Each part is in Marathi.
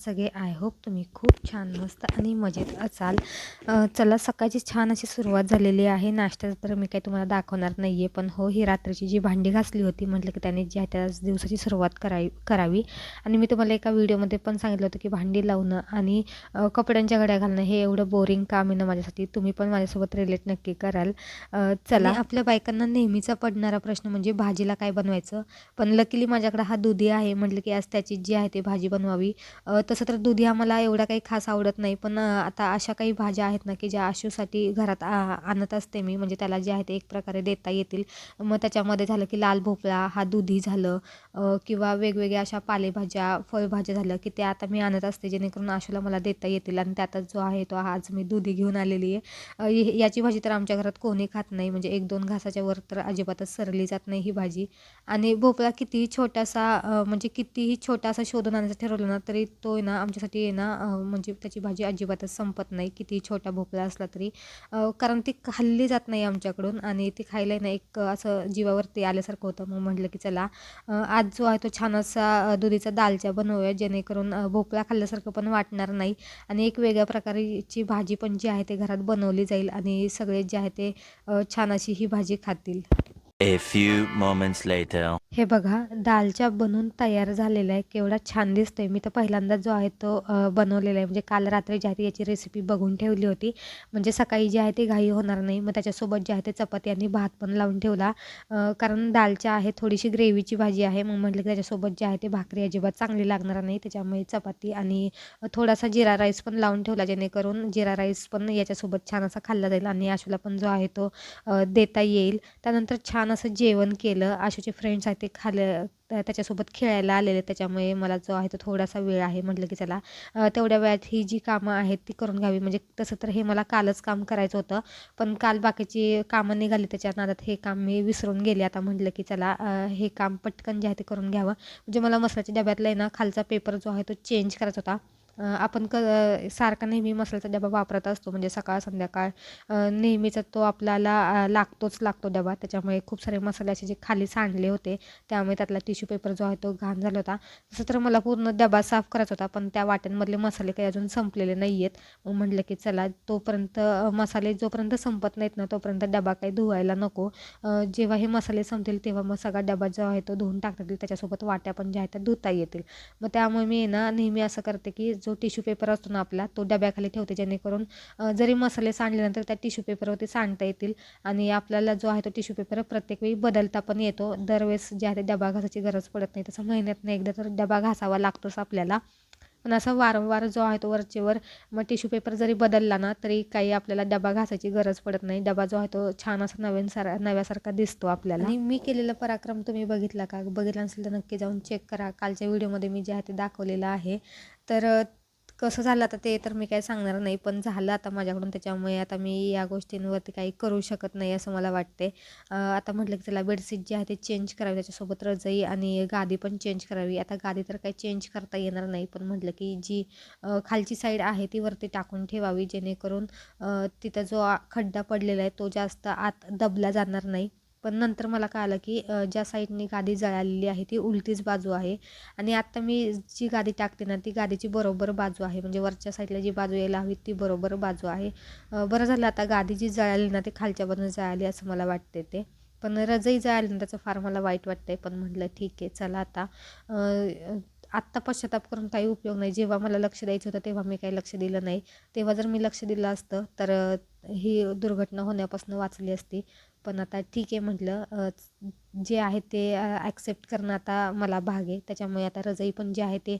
आहात सगळे आय होप तुम्ही खूप छान मस्त आणि मजेत असाल. चला सकाळची छान अशी सुरुवात झालेली आहे. नाश्त्याचं तर मी काही तुम्हाला दाखवणार नाही आहे पण हो ही रात्रीची जी भांडी घासली होती म्हटलं की त्याने ज्या त्या दिवसाची सुरुवात करावी करावी. आणि मी तुम्हाला एका व्हिडिओमध्ये पण सांगितलं होतं की भांडी लावणं आणि कपड्यांच्या घड्या घालणं हे एवढं बोरिंग काम आहे ना माझ्यासाठी. तुम्ही पण माझ्यासोबत रिलेट नक्की कराल. चला. आपल्या बायकांना नेहमीचा पडणारा प्रश्न म्हणजे भाजीला काय बनवायचं? पण लकीली माझ्याकडे हा दुधी आहे म्हटलं की आज त्याची जी आहे ती भाजी बनवावी. तसं तर दुधी आम्हाला एवढा काही खास आवडत नाही पण आता अशा काही भाज्या आहेत ना की ज्या आशूसाठी घरात आ आणत असते मी म्हणजे त्याला जे आहे ते एक प्रकारे देता येतील. मग त्याच्यामध्ये झालं की लाल भोपळा हा दुधी झालं किंवा वेगवेगळ्या अशा पालेभाज्या फळभाज्या झालं की त्या आता मी आणत असते जेणेकरून आशूला मला देता येतील. आणि त्यातच जो आहे तो आज मी दुधी घेऊन आलेली आहे. याची भाजी तर आमच्या घरात कोणी खात नाही म्हणजे एक दोन घासाच्या वर तर अजिबातच सरली जात नाही ही भाजी. आणि भोपळा कितीही छोटासा म्हणजे कितीही छोटासा शोधून आणायचं ठरवलं ना तरी तो आहे ना आमच्यासाठी आहे ना म्हणजे त्याची भाजी अजिबातच संपत नाही कितीही छोटा भोपळा असला तरी कारण ती खाल्ली जात नाही आमच्याकडून आणि ती खायला ना एक असं जीवावरती आल्यासारखं होतं मग म्हटलं की चला आज जो आहे तो छान असा दुधीचा दालच्या बनवूया जेणेकरून भोपळा खाल्ल्यासारखं पण वाटणार नाही आणि एक वेगळ्या प्रकारची भाजी पण जी आहे ते घरात बनवली जाईल आणि सगळे जे आहे ते छान अशी ही भाजी खातील A few moments later. हे बघा दालच्या बनून तयार झालेला आहे. केवढा छान दिसतोय. मी तर पहिल्यांदा जो आहे तो बनवलेला आहे. म्हणजे काल रात्री जी आहे ती याची रेसिपी बघून ठेवली होती. म्हणजे सकाळी जी आहे ती घाई होणार नाही. मग त्याच्यासोबत जे आहे ते चपाती आणि भात पण लावून ठेवला. कारण दालच्या आहे थोडीशी ग्रेव्हीची भाजी आहे. मग म्हटलं की त्याच्यासोबत जे आहे ते भाकरी अजिबात चांगली लागणार नाही. त्याच्यामुळे चपाती आणि थोडासा जिरा राईस पण लावून ठेवला. जेणेकरून जिरा राईस पण याच्यासोबत छान असा खाल्ला जाईल आणि आशूला पण जो आहे तो देता येईल. त्यानंतर छान असं जेवण केलं. आशूचे फ्रेंड्स आहेत ते खालं त्याच्यासोबत खेळायला आलेले. त्याच्यामुळे मला जो आहे तो थोडासा वेळ आहे म्हटलं की चला तेवढ्या वेळात ही जी कामं आहेत ती करून घ्यावी. म्हणजे तसं तर हे मला कालच काम करायचं होतं. पण काल बाकीची कामं निघाली त्याच्या नादात हे काम मी विसरून गेले. आता म्हटलं की चला हे काम पटकन जे आहे ते करून घ्यावं. म्हणजे मला मसाल्याच्या डब्यातला आहे ना खालचा पेपर जो आहे तो चेंज करायचा होता. आपण क सारखा नेहमी मसाल्याचा डबा वापरत असतो म्हणजे सकाळ संध्याकाळ. नेहमीचा तो आपल्याला लागतोच लागतो डबा. त्याच्यामुळे खूप सारे मसाले असे जे खाली सांडले होते त्यामुळे त्यातला टिश्यू पेपर जो आहे तो घाण झाला होता. तसं तर मला पूर्ण डबा साफ करायचा होता पण त्या वाट्यांमधले मसाले काही अजून संपलेले नाही आहेत मग म्हटलं की चला तोपर्यंत मसाले जोपर्यंत संपत नाहीत ना तोपर्यंत डबा काही धुवायला नको. जेव्हा हे मसाले संपतील तेव्हा मग सगळा डबा जो आहे तो धुवून टाकता येईल. त्याच्यासोबत वाट्या पण ज्या आहेत त्या धुता येतील. मग त्यामुळे मी आहे ना नेहमी असं करते की जो टिश्यू पेपर असतो ना आपला तो डब्याखाली ठेवते जेणेकरून जरी मसाले सांडल्यानंतर त्या टिश्यू पेपरवरती सांडता येतील आणि आपल्याला जो आहे तो टिश्यू पेपर प्रत्येक वेळी बदलता पण येतो. दरवेळेस जे आहे ते डबा घासायची गरज पडत नाही. तसं महिन्यातनं एकदा तर डबा घासावा लागतोच आपल्याला. पण असं वारंवार जो आहे तो वरचेवर मग टिश्यू पेपर जरी बदलला ना तरी काही आपल्याला डबा घासायची गरज पडत नाही. डबा जो आहे तो छान असा नवीन सारा नव्यासारखा दिसतो आपल्याला. आणि मी केलेला पराक्रम तुम्ही बघितला का? बघितला नसेल तर नक्की जाऊन चेक करा. कालच्या व्हिडिओमध्ये मी जे आहे ते दाखवलेलं आहे. तर कसं झालं आता ते तर मी काही सांगणार नाही पण झालं आता माझ्याकडून त्याच्यामुळे आता मी या गोष्टींवरती काही करू शकत नाही असं मला वाटते आता म्हटलं की त्याला बेडशीट जे आहे ते चेंज करावी त्याच्यासोबत रजई आणि गादी पण चेंज करावी. आता गादी तर काही चेंज करता येणार नाही पण म्हटलं की जी खालची साईड आहे ती वरती टाकून ठेवावी जेणेकरून तिथं जो खड्डा पडलेला आहे तो जास्त आत दबला जाणार नाही. पण नंतर मला कळालं की ज्या साईडनी गादी जळालेली आहे ती उलटीच बाजू आहे. आणि आत्ता मी जी गादी टाकते ना ती गादीची बरोबर बाजू आहे. म्हणजे वरच्या साईडला जी बाजू यायला हवी ती बरोबर बाजू आहे. बरं झालं आता गादी जी जळाली ना ती खालच्या बाजूने जळाली असं मला वाटते ते. पण रजई जळाली ना त्याचं फार मला वाईट वाटतंय. पण म्हटलं ठीक आहे चला आता. आत्ता पश्चाताप करून काही उपयोग नाही. जेव्हा मला लक्ष द्यायचं होतं तेव्हा मी काही लक्ष दिलं नाही. तेव्हा जर मी लक्ष दिलं असतं तर ही दुर्घटना होण्यापासून वाचली असती. पण आता ठीक आहे म्हटलं जे आहे ते ॲक्सेप्ट करणं आता मला भाग आहे. त्याच्यामुळे आता रजई पण जे आहे ते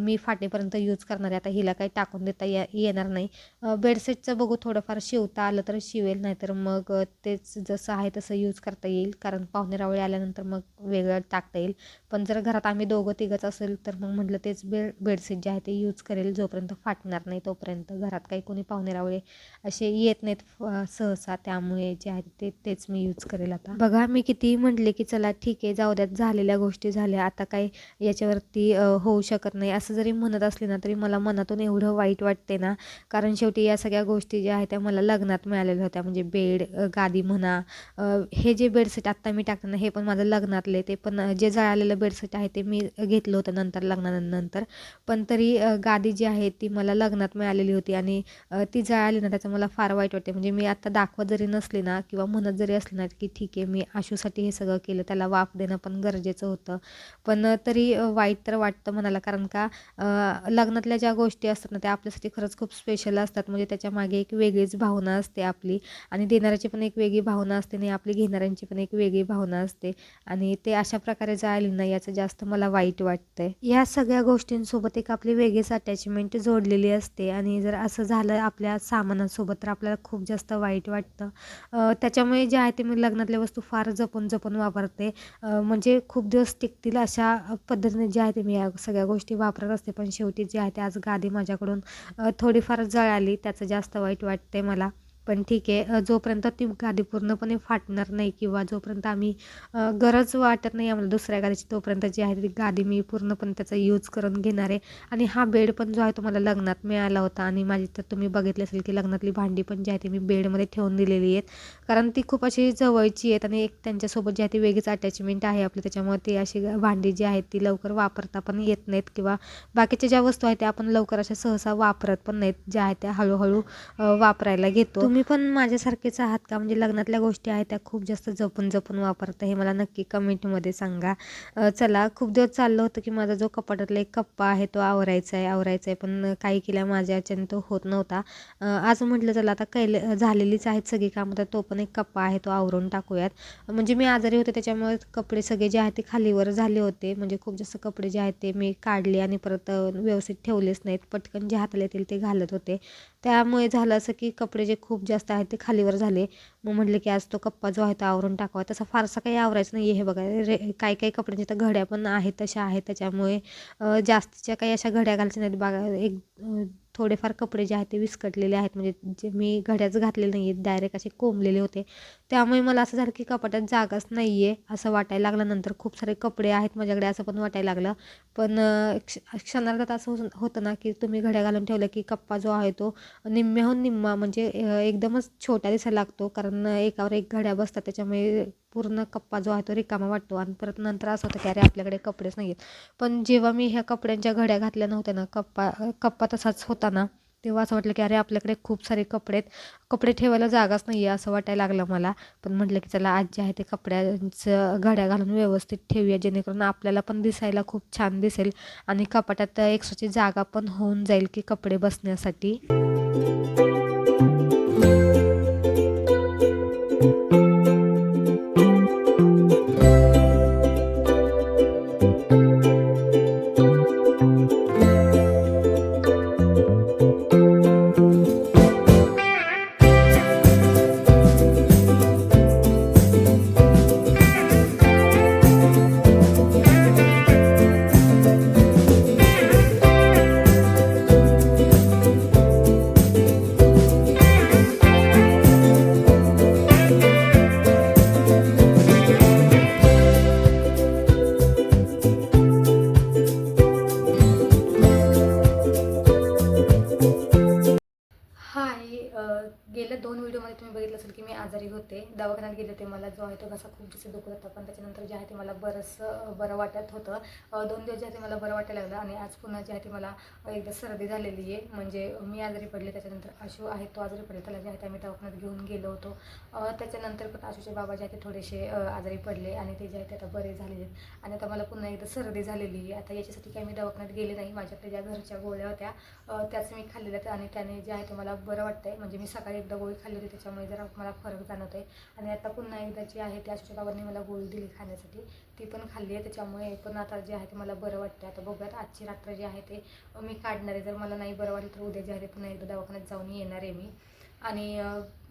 मी फाटेपर्यंत यूज करणार आहे. आता हिला काही टाकून देता ये येणार नाही. बेडसेटचं बेडशीटचं बघू थोडंफार शिवता आलं तर शिवेल नाहीतर मग तेच जसं आहे तसं यूज करता येईल. कारण पाहुणे रावळे आल्यानंतर मग वेगळं टाकता येईल. पण जर घरात आम्ही दोघं तिघंच असेल तर मग म्हटलं तेच बेड बेडशीट जे आहे ते यूज करेल. जोपर्यंत फाटणार नाही तोपर्यंत घरात काही कोणी पाहुणे रावळे असे येत नाहीत सहसा. त्यामुळे जे आहे ते तेच मी यूज करेल आता. बघा मी कितीही म्हटले की चला ठीक आहे जाऊ द्यात झालेल्या गोष्टी झाल्या. आता काय याच्यावरती होऊ शकत नाही. असं जरी म्हणत असले ना तरी मला मनातून एवढं वाईट वाटते ना. कारण शेवटी या सगळ्या गोष्टी ज्या आहेत त्या मला लग्नात मिळालेल्या होत्या. म्हणजे बेड गादी म्हणा हे जे बेडसेट आत्ता मी टाकणार ना हे पण माझं लग्नातले ते पण जे जळालेलं बेडसेट आहे ते मी घेतलं होतं नंतर लग्नानंतर. पण तरी गादी जी आहे ती मला लग्नात मिळालेली होती. आणि ती जळाली ना त्याचं मला फार वाईट वाटते. म्हणजे मी आत्ता दाखवत जरी नसले ना किंवा म्हणत जरी असणार ना की ठीक आहे मी आशूसाठी हे सगळं केलं त्याला वाफ देणं पण गरजेचं होतं. पण तरी वाईट तर वाटतं मनाला कारण का लग्नातल्या ज्या गोष्टी असतात ना त्या आपल्यासाठी खरंच खूप स्पेशल असतात. म्हणजे त्याच्यामागे एक वेगळीच भावना असते आपली. आणि देणाऱ्याची पण एक वेगळी भावना असते आणि आपली घेणाऱ्यांची पण एक वेगळी भावना असते. आणि ते अशा प्रकारे जायला ना याचं जास्त मला वाईट वाटतंय. या सगळ्या गोष्टींसोबत एक आपली वेगळीच अटॅचमेंट जोडलेली असते. आणि जर असं झालं आपल्या सामानासोबत तर आपल्याला खूप जास्त वाईट वाटतं. त्याच्यामुळे जे आहे ते मी लग्नातल्या वस्तू फार जपून जपून वापरते. म्हणजे खूप दिवस टिकतील अशा पद्धतीने जे आहे ते मी या सगळ्या गोष्टी वापरत असते. पण शेवटी जे आहे ते आज गादी माझ्याकडून थोडीफार जळाली. त्याचं जास्त वाईट वाटते मला. पण ठीक आहे. जोपर्यंत ती गादी पूर्णपणे फाटणार नाही किंवा जोपर्यंत आम्ही गरज वाटत नाही आम्हाला दुसऱ्या गादीची तोपर्यंत जी आहे ती गादी मी पूर्णपणे त्याचा यूज करून घेणार आहे. आणि हा बेड पण जो आहे तो मला लग्नात मिळाला होता आणि माझी तर तुम्ही बघितले असेल की लग्नातली भांडी पण जी आहे ती मी बेडमध्ये ठेवून दिलेली आहेत. कारण ती खूप अशी जवळची आहेत आणि एक त्यांच्यासोबत जी आहे ती वेगळीच अटॅचमेंट आहे आपली. त्याच्यामुळे ती अशी भांडी जी आहेत ती लवकर वापरता पण येत नाहीत किंवा बाकीच्या ज्या वस्तू आहेत त्या आपण लवकर अशा सहसा वापरत पण नाहीत. ज्या आहेत त्या हळूहळू वापरायला घेतो. तुम्ही पण माझ्यासारखेच आहात का? म्हणजे लग्नातल्या गोष्टी आहेत त्या खूप जास्त जपून जपून वापरता हे मला नक्की कमेंटमध्ये सांगा. चला खूप दिवस चाललं होतं की माझा जो कपाटातला एक कप्पा आहे तो आवरायचा आहे आवरायचा आहे पण काही केल्या माझ्याच्याने तो होत नव्हता. आज म्हटलं चला आता कैले झालेलीच आहेत सगळी कामं तर तो पण एक कप्पा आहे तो आवरून टाकूयात. म्हणजे मी आजारी होते त्याच्यामुळे कपडे सगळे जे आहेत ते खालीवर झाले होते. म्हणजे खूप जास्त कपडे जे आहेत ते मी काढले आणि परत व्यवस्थित ठेवलेच नाहीत. पटकन जे हाताला येतील ते घालत होते. त्यामुळे झालं असं की कपडे जे खूप जास्त आहेत ते खालीवर झाले. मग म्हटलं की आज तो कप्पा जो आहे तो आवरून टाकावा. तसा फारसा काही आवरायचं नाही हे बघा. रे काही काही कपड्यांच्या तर घड्या पण आहेत तशा आहेत. त्याच्यामुळे जास्तीच्या काही अशा घड्या घालायच्या नाहीत. बघा एक थोडेफार कपडे जे आहेत ते विस्कटलेले आहेत. म्हणजे जे मी घड्याच घातलेले नाही आहेत डायरेक्ट असे कोंबलेले होते. त्यामुळे मला असं झालं की कपाटात जागाच नाही आहे असं वाटायला लागलं. नंतर खूप सारे कपडे आहेत माझ्याकडे असं पण वाटायला लागलं. पण क्ष क्षणार्धात असं होतं ना की तुम्ही घड्या घालून ठेवलं की कप्पा जो आहे तो निम्म्याहून निम्मा म्हणजे एकदमच छोटा दिसायला लागतो. कारण एकावर एक घड्या बसतात. त्याच्यामुळे पूर्ण कप्पा जो आहे तो रिकामा वाटतो आणि परत नंतर असं होतं की अरे आपल्याकडे कपडेच नाही आहेत पण जेव्हा मी ह्या कपड्यांच्या घड्या घातल्या नव्हत्या ना कप्पा कप्पा तसाच होता ना तेव्हा असं वाटलं की अरे आपल्याकडे खूप सारे कपडे आहेत. कपडे ठेवायला जागाच नाही आहे असं वाटायला लागलं मला. पण म्हटलं की चला आज जे आहे ते कपड्यांचं घड्या घालून व्यवस्थित ठेवूया जेणेकरून आपल्याला पण दिसायला खूप छान दिसेल आणि कपाटात एक्स्ट्राची जागा पण होऊन जाईल की कपडे बसण्यासाठी. होते. दवाखान्यात गेले होते. मला जो आहे तो घसा खूप जास्त दुखत होता. पण त्याच्यानंतर जे आहे ते मला बरंचसं बरं वाटत होतं. दोन दिवस जे आहे ते मला बरं वाटायला लागलं आणि आज पुन्हा जे आहे ते मला एकदा सर्दी झालेली आहे. म्हणजे मी आजारी पडले. त्याच्यानंतर आशू आहे तो आजारी पडले. त्याला जे आहे ते आम्ही दवाखान्यात घेऊन गेलो होतो. त्याच्यानंतर पण आशूचे बाबा जे आहे ते थोडेसे आजारी पडले आणि ते जे आहे ते आता बरे झालेले आहेत. आणि आता मला पुन्हा एकदा सर्दी झालेली आहे. आता याच्यासाठी काही मी दवाखान्यात गेले नाही. माझ्याकडे ज्या घरच्या गोळ्या होत्या त्याच मी खाल्लेल्या आणि त्याने जे आहे ते मला बरं वाटतंय. म्हणजे मी सकाळी एकदा गोळी खाल्ली होती. त्याच्यामुळे जरा मला फरक जाणवतो. आहे आणि आता पुन्हा एकदा जी आहे त्या आशूच्या मला गोळी दिली खाण्यासाठी. ती पण खाल्ली आहे. त्याच्यामुळे पण आता जे आहे ते मला बरं वाटतं आता बघूयात आजची रात्र जे आहे ते मी काढणार आहे. जर मला नाही बरं वाटलं तर उद्या जे आहे ते पुन्हा एकदा दवाखान्यात जाऊन येणार आहे मी. आणि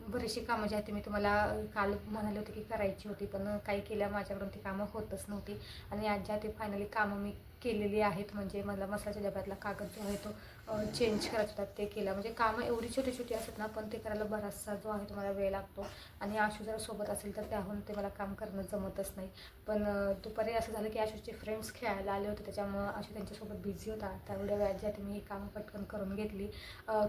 बरीचशी कामं जी आहेत ती मी तुम्हाला काल म्हणाले होते की करायची होती. पण काही केल्या माझ्याकडून ती कामं होतच नव्हती. आणि आज ज्या ते फायनली कामं मी केलेली आहेत. म्हणजे मला मसाल्याच्या डब्यातला कागद जो आहे तो चेंज करतात होतात ते केलं. म्हणजे कामं एवढी छोटी छोटी असतात ना पण ते करायला बराचसा जो आहे तुम्हाला वेळ लागतो. आणि आशू जर सोबत असेल तर त्याहून ते मला काम करणं जमतच नाही. पण दुपारी असं झालं की आशूचे फ्रेंड्स खेळायला आले होते त्याच्यामुळं आशू त्यांच्यासोबत बिझी होता. तेवढ्या वेळात ज्या मी हे कामं पटकन करून घेतली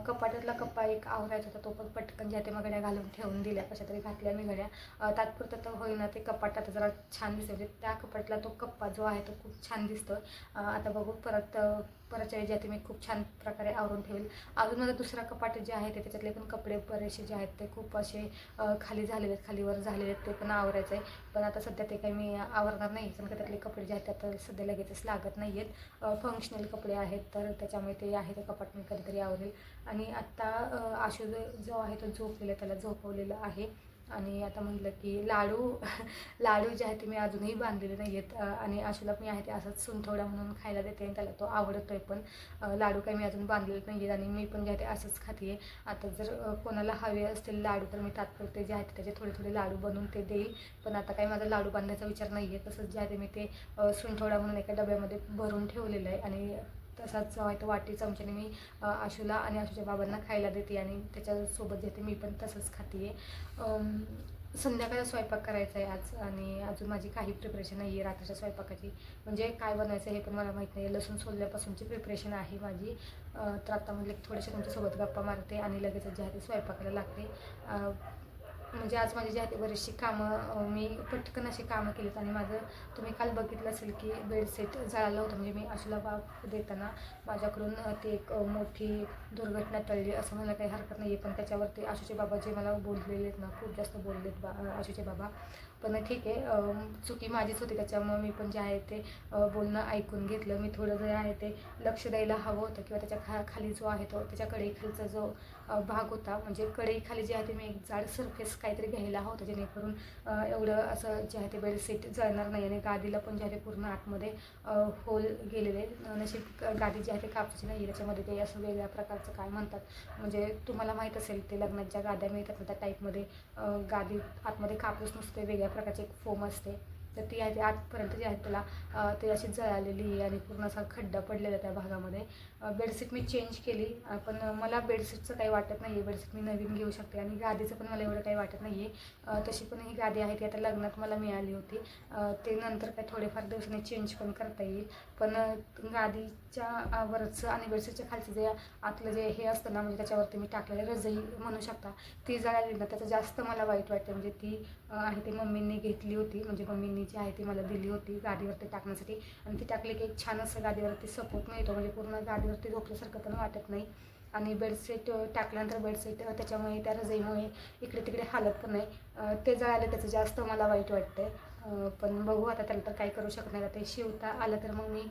कपाटातला कप्पा एक आवरायचा होता तो पण पटकन ज्या ते मग घड्या घालून ठेवून दिल्या. कशा तरी घातल्या मी घड्या. तात्पुरतं तर होईना ते कपाटात जरा छान दिसतं म्हणजे त्या कपाटातला तो कप्पा जो आहे तो खूप छान दिसतो आता बघू परत परतच्या वेळी जे आहे ते मी खूप छान प्रकारे आवरून ठेवेल. अजून माझा दुसरा कपाट जे आहे ते त्याच्यातले पण कपडे बरेचसे जे आहेत ते खूप असे खाली झालेले आहेत खालीवर झालेले आहेत ते पण आवरायचं आहे पण आता सध्या ते काही मी आवरणार नाही. कारण का त्यातले कपडे जे आहेत ते आता सध्या लगेचच लागत नाही आहेत फंक्शनल कपडे आहेत तर त्याच्यामुळे ते आहे ते कपाट मी कधीतरी आवरेल. आणि आत्ता आशू जो आहे तो झोपलेला आहे, त्याला झोपवलेलं आहे. आणि आता म्हटलं की लाडू लाडू जे आहे ते मी अजूनही बांधलेले नाही आहेत आणि आशूला मी आहे ते असंच सुंठवडा म्हणून खायला देते आणि त्याला तो आवडतोय पण. लाडू काही मी अजून बांधलेले नाही आहेत आणि मी पण जे आहे ते असंच खाते आता जर कोणाला हवे असतील लाडू तर मी तात्पुरते जे आहेत त्याचे थोडे थोडे लाडू बनवून ते देईल. पण आता काही माझा लाडू बांधायचा विचार नाही आहे तसंच जे आहे ते मी ते अ, सुंठवडा म्हणून एका डब्यामध्ये भरून ठेवलेलं आहे आणि तसाच वाटतं वाटी चमच्याने मी आशूला आणि आशूच्या बाबांना खायला देते आणि त्याच्यासोबत जे मी पण तसंच खाते संध्याकाळचा स्वयंपाक करायचा आहे आज आणि अजून माझी काही प्रिपरेशन नाही आहे रात्रीच्या स्वयंपाकाची. म्हणजे काय बनवायचं हे पण मला माहीत नाही लसूण सोलल्यापासूनची प्रिपरेशन आहे माझी. तर आता म्हणजे की थोडेसे तुमच्यासोबत गप्पा मारते आणि लगेच जे आहे ते स्वयंपाकाला लागते. म्हणजे आज माझी जे आहे बरीचशी कामं मी पटकन अशी कामं केलीत आणि माझं तुम्ही काल बघितलं असेल की बेडशीट जळालं होतं. म्हणजे मी आशूला बाप देताना माझ्याकडून ती एक मोठी दुर्घटना टळली असं मला काही हरकत नाही आहे पण त्याच्यावरती आशूचे बाबा जे मला बोललेले आहेत ना खूप जास्त बोललेत बा आशूचे बाबा. पण ठीक आहे चुकी माझीच होती त्याच्यामुळे मी पण जे आहे ते बोलणं ऐकून घेतलं. मी थोडं जे आहे ते लक्ष द्यायला हवं होतं किंवा त्याच्या खा खाली जो आहे तो त्याच्या कढईखालचा जो भाग होता म्हणजे कढईखाली जे आहे ते मी एक जाड सरफेस काहीतरी घ्यायला हवं होतं जेणेकरून एवढं असं जे आहे ते बेडशीट जळणार नाही आणि गादीला पण जे आहे ते पूर्ण आतमध्ये होल गेलेले नशीब गादी जी आहे ते कापसाची नाही त्याच्यामध्ये ते असं वेगळ्या प्रकारचं काय म्हणतात म्हणजे तुम्हाला माहीत असेल ते लग्नात ज्या गाद्या मिळतात ना त्या टाईपमध्ये गादी आतमध्ये कापूस नसते वेगळ्या प्रकारची एक फोम असते. तर ती आहे ती आतपर्यंत जी आहे त्याला ती अशी जळालेली आहे आणि पूर्ण असा खड्डा पडलेला त्या भागामध्ये. बेडशीट मी चेंज केली. पण मला बेडशीटचं काही वाटत नाही आहे बेडशीट मी नवीन घेऊ शकते आणि गादीचं पण मला एवढं काही वाटत नाही आहे तशी पण ही गादी आहे ती आता लग्नात मला मिळाली होती. ते नंतर काही थोडेफार दिवसांनी चेंज पण करता येईल. पण गादीच्या वरचं आणि बेडशीटच्या खालचं जे आतलं जे हे असतं ना म्हणजे त्याच्यावरती मी टाकलेलं रजई म्हणू शकता ती जळाली ना त्याचं जास्त मला वाईट वाटतं. म्हणजे ती आहे ती मम्मींनी घेतली होती. म्हणजे मम्मींनी जी आहे ती मला दिली होती गादीवरती टाकण्यासाठी. आणि ती टाकली की एक छान असं गादीवरती सपोर्ट मिळतो. म्हणजे पूर्ण गादीवरती झोपल्यासारखं पण वाटत नाही. आणि बेडशीट टाकल्यानंतर बेडशीट त्याच्यामुळे त्या रजईमुळे इकडे तिकडे हालत पण नाही. ते जळालं त्याचं जास्त मला वाईट वाटतं आहे पण बघू आता त्याला तर काय करू शकत नाही आता ते शिवता आलं तर मग मी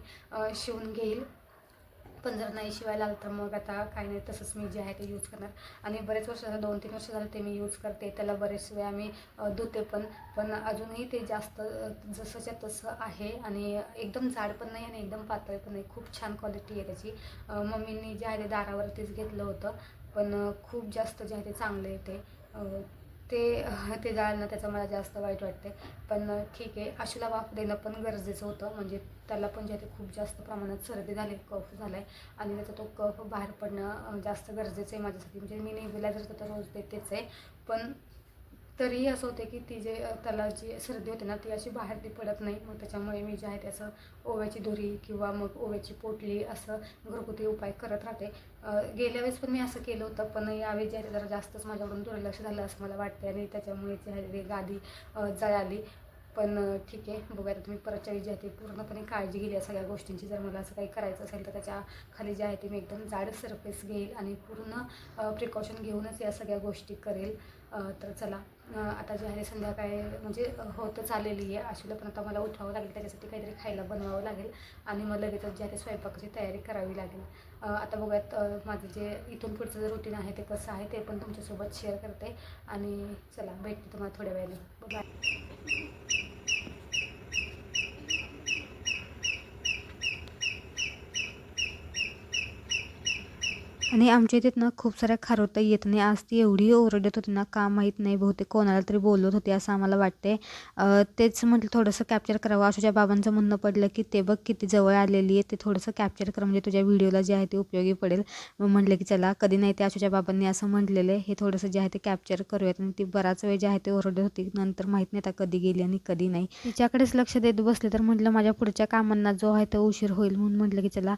शिवून घेईल. पण जर नाही शिवायला आलं तर मग आता काही नाही तसंच मी जे आहे ते यूज करणार. आणि बरेच वर्ष झालं दोन तीन वर्ष झालं ते मी यूज करते. त्याला बरेच वेळा मी धुते पण. पण अजूनही ते जास्त जसंच्या तसं आहे आणि एकदम जाड पण नाही आणि एकदम पातळ पण नाही. खूप छान क्वालिटी आहे त्याची. मम्मींनी जे आहे ते दारावरतीच घेतलं होतं. पण खूप जास्त जे आहे ते चांगलं आहे ते. ते ते जाळणं त्याचं मला जास्त वाईट वाटते पण ठीक आहे. अशीला वाफ देणं पण गरजेचं होतं. म्हणजे त्याला पण जे आहे ते खूप जास्त प्रमाणात सर्दी झाली कफ झाला आहे आणि त्याचा तो कफ बाहेर पडणं जास्त गरजेचं आहे माझ्यासाठी. म्हणजे मी नेहमीला जर तर रोज देतेच आहे. पण तरीही असं होते की ती जे त्याला जी सर्दी होते ना ती अशी बाहेर ती पडत नाही. मग त्याच्यामुळे मी जे आहे त्याचं असं ओव्याची धुरी किंवा मग ओव्याची पोटली असं घरगुती उपाय करत राहते. गेल्या वेळेस पण मी असं केलं होतं पण यावेळी जे आहे जरा जास्तच माझ्याकडून दुर्लक्ष झालं असं मला वाटते आणि त्याच्यामुळे जे आहे गादी जळाली पण ठीक आहे. बघूया आता तुम्ही परतच्या जी आहे ती पूर्णपणे काळजी घेईल या सगळ्या गोष्टींची. जर मला असं काही करायचं असेल तर त्याच्याखाली जे आहे ते मी एकदम जाड सरफेस घेईल आणि पूर्ण प्रिकॉशन घेऊनच या सगळ्या गोष्टी करेल. तर चला. आता जे आहे संध्याकाळी म्हणजे होतच आलेली आहे. आशूला पण आता मला उठवावं लागेल. त्याच्यासाठी काहीतरी खायला बनवावं लागेल. आणि मग लगेचच जे आहे स्वयंपाकाची तयारी करावी लागेल. आता बघूयात माझं जे इथून पुढचं जे रुटीन आहे ते कसं आहे ते पण तुमच्यासोबत शेअर करते. आणि चला भेटते तुम्हाला थोड्या वेळाने. बाय आणि आमच्या इथे ना खूप साऱ्या खारवता येत नाही. आज ती एवढी ओरडत होती ना का माहीत नाही बहुतेक कोणाला तरी बोलत होती असं आम्हाला वाटते तेच म्हटलं थोडंसं कॅप्चर करावं. आशूच्या बाबांचं म्हणणं पडलं की ते बघ किती जवळ आलेली आहे ते थोडंसं कॅप्चर कर. म्हणजे तुझ्या व्हिडिओला जे आहे ते उपयोगी पडेल. मग म्हटलं की चला कधी नाही ते आशूच्या बाबांनी असं म्हटलेलं आहे. हे थोडंसं जे आहे ते कॅप्चर करूयात. आणि ती बराच वेळ जे आहे ते ओरडत होती. नंतर माहीत नाही आता कधी गेली आणि कधी नाही. तिच्याकडेच लक्ष देत बसले तर म्हटलं माझ्या पुढच्या कामांना जो आहे तो उशीर होईल. म्हणून म्हटलं की चला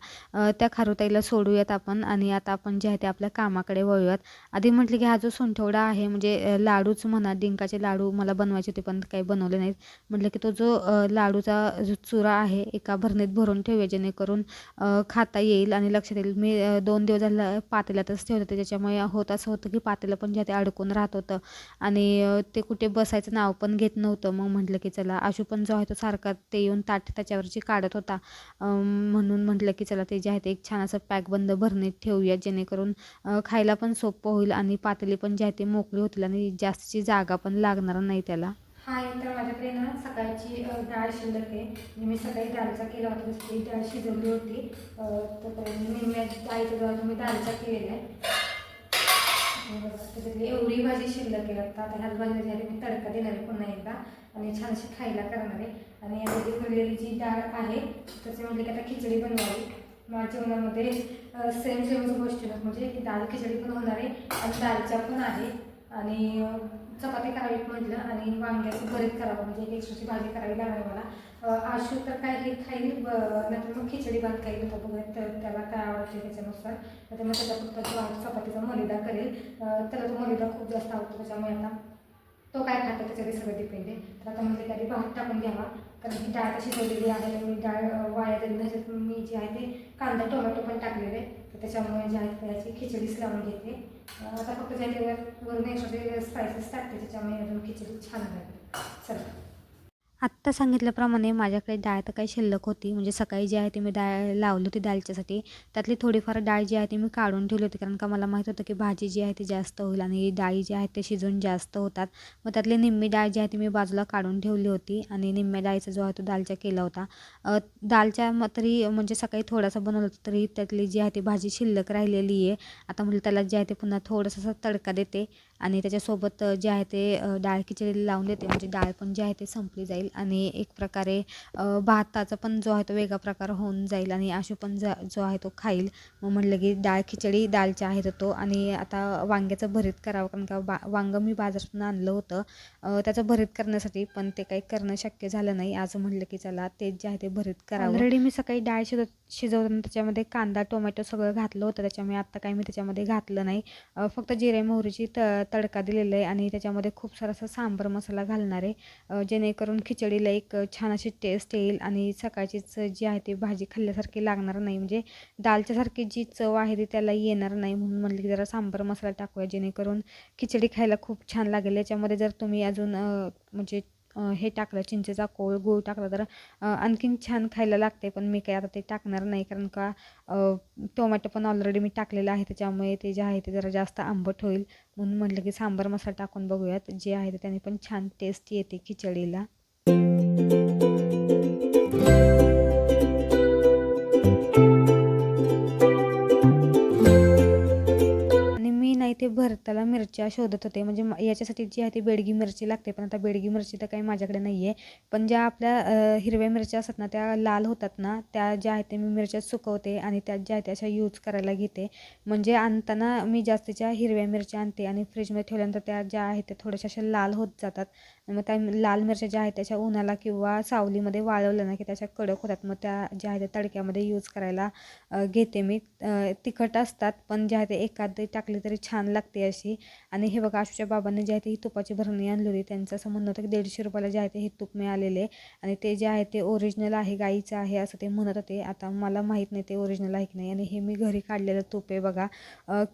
त्या खारुताईला सोडूयात आपण. आणि आता आपण जे आहे ते आपल्या कामाकडे वळूयात. आधी म्हटलं की हा जो सोंठवडा आहे म्हणजे लाडूच म्हणा डिंकाचे लाडू मला बनवायचे होते पण काही बनवले नाहीत. म्हटलं की तो जो लाडूचा जो चुरा आहे एका भरणीत भरून ठेवूया जेणेकरून खाता येईल आणि लक्षात येईल. मी दोन दिवस झालं पातेल्यातच ठेवलं होतं त्याच्यामुळे होत असं होतं की पातेलं पण जे आहे ते अडकून राहत होतं. आणि ते कुठे बसायचं नाव पण घेत नव्हतं. मग म्हटलं की चला आशू पण जो आहे तो सारखा ते येऊन ताट त्याच्यावरची काढत होता. म्हणून म्हटलं की चला ते जे आहे ते एक छान असं पॅक बंद भरणीत ठेवूया जेणेकरून खायला पण सोपं होईल आणि पातळी पण जे आहे ते मोकळी होतील आणि जास्तची जागा पण लागणार नाही त्याला. हा आहे तर माझ्याकडे ना सकाळची डाळ शिल्लक आहे. म्हणजे मी सकाळी डाळचा केला होता जसं ती डाळ शिजवली होती तर तोपर्यंत डाळीच्या जवळ तुम्ही डाळचा केलेला आहे त्याच्यातली एवढी भाजी शिल्लक आहे. आता आता ह्याच भाजीला मी तडका देणार आहे पुन्हा एकदा आणि छानशी खायला करणार आहे. आणि आता जी उरलेली जी डाळ आहे त्याचे म्हणजे की आता खिचडी बनवावी. जेवणामध्ये सेम सेमच गोष्टी आहेत. म्हणजे दाल खिचडी पण होणार आहे आणि दालच्या पण आहे. आणि चपाती करावी म्हटलं आणि वांग्याचं भरीत करावं. म्हणजे एक एक्स्ट्राची भाजी करावी लागणार आहे मला. आशू तर काही खाईल नंतर मग खिचडी भात काही तर बघूया. तर त्याला काय आवडते त्याच्यानुसार. तर मग त्याच्या फक्त चपातीचा मलिदा करेल. त्याला तो मलिदा खूप जास्त आवडतो. त्याच्यामुळे आता तो काय खातो त्याच्यावर सगळं डिपेंड आहे. तर आता म्हणजे कधी भात टाकून घ्यावा. कारण की डाळ तशी शिजवलेली आहे मी डाळ वाया जाईल मी जे आहे ते कांदा टोमॅटो पण टाकलेले तर त्याच्यामुळे जे आहे त्याची खिचडीच लावून घेते. आता फक्त ज्या ते वरून एक्स्ट्रा स्पायसेस टाकते त्याच्यामुळे अजून खिचडी छान लागते चला. आत्ता सांगितल्याप्रमाणे माझ्याकडे डाळ तर काही शिल्लक होती. म्हणजे सकाळी जी आहे ती मी डाळ लावली होती डाळच्यासाठी त्यातली थोडीफार डाळ जी आहे ती मी काढून ठेवली होती. कारण का मला माहीत होतं की भाजी जी आहे ती जास्त होईल आणि डाळी जी आहे ते शिजून जास्त होतात. मग त्यातली निम्मी डाळ जी आहे ती मी बाजूला काढून ठेवली होती आणि निम्म्या डाळीचा जो आहे तो दालचा केला होता. दालच्या मग तरी म्हणजे सकाळी थोडासा बनवलं होतं तरी त्यातली जी आहे ती भाजी शिल्लक राहिलेली आहे. आता म्हणजे त्याला जे आहे ते पुन्हा थोडंसं तडका देते आणि त्याच्यासोबत जे आहे ते डाळ खिचडी लावून देते. म्हणजे डाळ पण जी आहे ते संपली जाईल आणि आणि एक प्रकारे भाताचा पण जो आहे तो वेगळा प्रकार होऊन जाईल आणि आशू पण जा जो आहे तो खाईल. मग म्हटलं की डाळ खिचडी दालचा आहे तो आणि आता वांग्याचं भरीत करावं कारण का बा वांगं मी बाजारातून आणलं होतं. त्याचं भरीत करण्यासाठी पण ते काही करणं शक्य झालं नाही. आज म्हटलं की चला तेच जे आहे ते भरीत करावं. ऑलरेडी मी सकाळी डाळ शिजव शिजवताना त्याच्यामध्ये कांदा टोमॅटो सगळं घातलं होतं. त्याच्यामुळे आत्ता काही मी त्याच्यामध्ये घातलं नाही. फक्त जिरे मोहरीची त तडका दिलेला आहे आणि त्याच्यामध्ये खूप सारा असा सांबर मसाला घालणार आहे. जेणेकरून खिचडी खिचडीला एक छान अशी टेस्ट येईल आणि सकाळचीच जी आहे ती भाजी खाल्ल्यासारखी लागणार नाही. म्हणजे दालच्यासारखी जी चव आहे ती त्याला येणार नाही म्हणून म्हणलं की जरा सांबार मसाला टाकूया जेणेकरून खिचडी खायला खूप छान लागेल. याच्यामध्ये जर तुम्ही अजून म्हणजे हे टाकलं चिंचेचा कोळ गूळ टाकला तर आणखीन छान खायला लागते. पण मी काही आता ते टाकणार नाही कारण का टोमॅटो पण ऑलरेडी मी टाकलेलं आहे. त्याच्यामुळे ते जे आहे ते जरा जास्त आंबट होईल म्हणून म्हटलं की सांबार मसाला टाकून बघूयात. जे आहे ते त्याने पण छान टेस्ट येते खिचडीला. ते भरताला मिरच्या शोधत होते. म्हणजे याच्यासाठी जी आहे ती बेडगी मिरची लागते. पण आता बेडगी मिरची तर काही माझ्याकडे नाही आहे पण ज्या आपल्या हिरव्या मिरच्या असतात ना त्या लाल होतात ना त्या ज्या आहेत ते मी मिरच्या सुकवते आणि त्यात ज्या आहेत त्या अशा यूज करायला घेते. म्हणजे आणताना मी जास्तीच्या हिरव्या मिरच्या आणते आणि फ्रीजमध्ये ठेवल्यानंतर त्या ज्या आहेत त्या थोड्याशा अशा लाल होत जातात. मग त्या लाल मिरच्या ज्या आहेत त्याच्या उन्हाला किंवा सावलीमध्ये वाळवलं ना की त्याच्या कडक होतात. मग त्या ज्या आहेत त्या तडक्यामध्ये यूज करायला घेते मी. तिखट असतात पण ज्या आहे ते एखादी टाकली तरी छान लागते अशी. आणि हे बघा आशूच्या बाबांनी जे आहे ते ही तुपाची भरणी आणली होती. त्यांचं असं म्हणणं होतं की दीडशे रुपयाला जे आहे ते हे तूप मिळालेले आणि ते जे आहे ते ओरिजिनल आहे गाईचं आहे असं ते म्हणत होते. आता मला माहीत नाही ते ओरिजिनल आहे की नाही. आणि हे मी घरी काढलेलं तूप आहे बघा.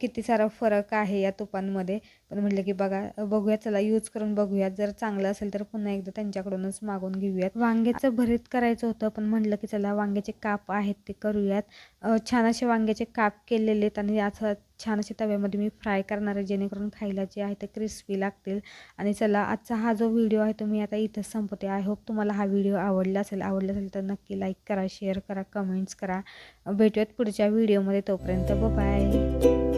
किती सारा फरक आहे या तुपांमध्ये. पण म्हटलं की बघा बघूया चला यूज करून बघूयात. जर चांगलं असेल तर पुन्हा एकदा त्यांच्याकडूनच मागून घेऊयात. वांग्याचं भरीत करायचं होतं पण म्हटलं की चला वांग्याचे काप आहेत ते करूयात. छान असे वांग्याचे काप केलेले आहेत आणि असं छान असे तव्यामध्ये मी फ्राय करणार आहे जेणेकरून खायला जे आहे ते क्रिस्पी लागतील. आणि चला आजचा हा जो व्हिडिओ आहे तो मी आता इथंच संपते आय होप तुम्हाला हा व्हिडिओ आवडला असेल. आवडला असेल तर नक्की लाईक करा शेअर करा कमेंट्स करा. भेटूयात पुढच्या व्हिडिओमध्ये तोपर्यंत बाय आहे